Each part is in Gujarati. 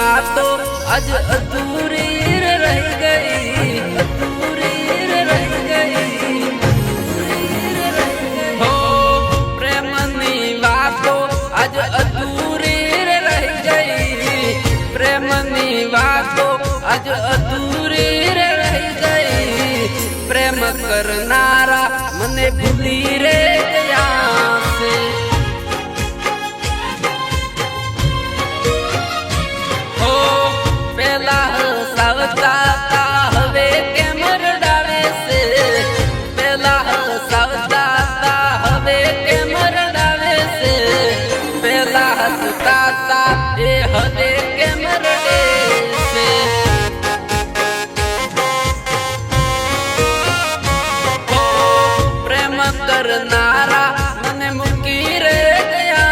આજ અધૂરી રહી ગઈ, અધૂરી રહી ગઈ. હો, પ્રેમની વાતો આજ અધૂરી રહી ગઈ. પ્રેમની વાતો આજ અધૂરી રહી ગઈ. પ્રેમ કરનારા મને ભૂલી રે પેલા હસતા તા એ હવે કેમ રડે છે હો પ્રેમ કરનારા મને મૂકી રે ગયા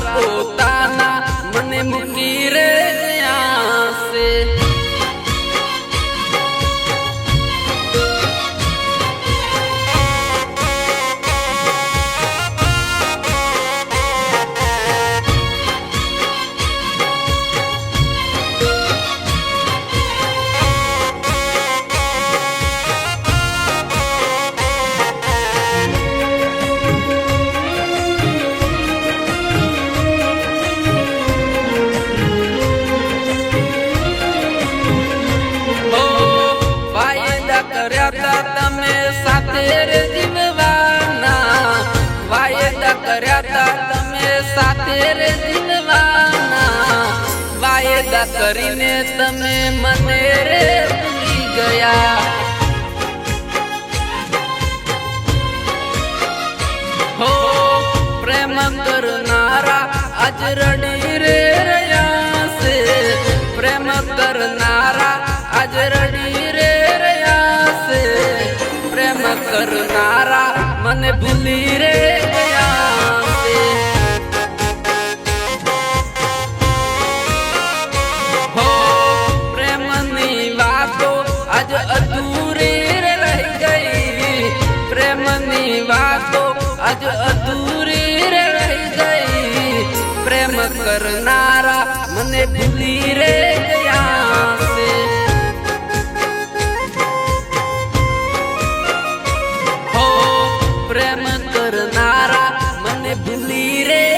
પોતાના મને મૂકી રે ગયા તમે સાથે જીવવાના વાયદા કર્યા તા તમે સાથે જીવવાના વાયદા કરીને તમે મને રે ભૂલી ગયા. હો, પ્રેમ કરનારા આજ રડી રે રહ્યા છે. પ્રેમ કરનારા આજ રડી રે રહ્યા છે. પ્રેમ કરનારા મને ભૂલી રે ગયા છે હો પ્રેમની વાતો આજ અધૂરી રે રહી ગઈ પ્રેમની વાતો આજ અધૂરી રે રહી ગઈ પ્રેમ કરનારા મને ભૂલી રે ગયા પ્રેમ કરનારા મને ભૂલી રે.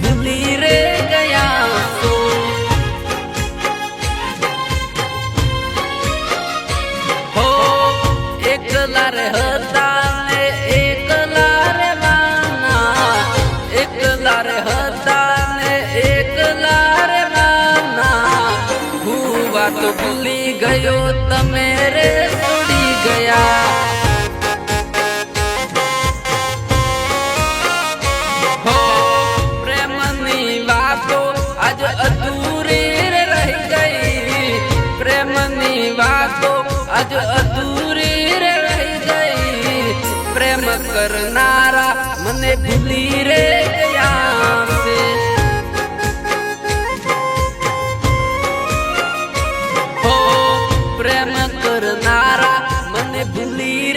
ભૂલી રે ગયા છો હો એકલા રે હતા ને એકલા રે વાના એકલા રે હતા ને એકલા રે વાના હું વાત ભૂલી ગયો તમે રે છોડી ગયા કરનારા મને ભૂલી રે ગયા છે. પ્રેમ કરનારા મને ભૂલી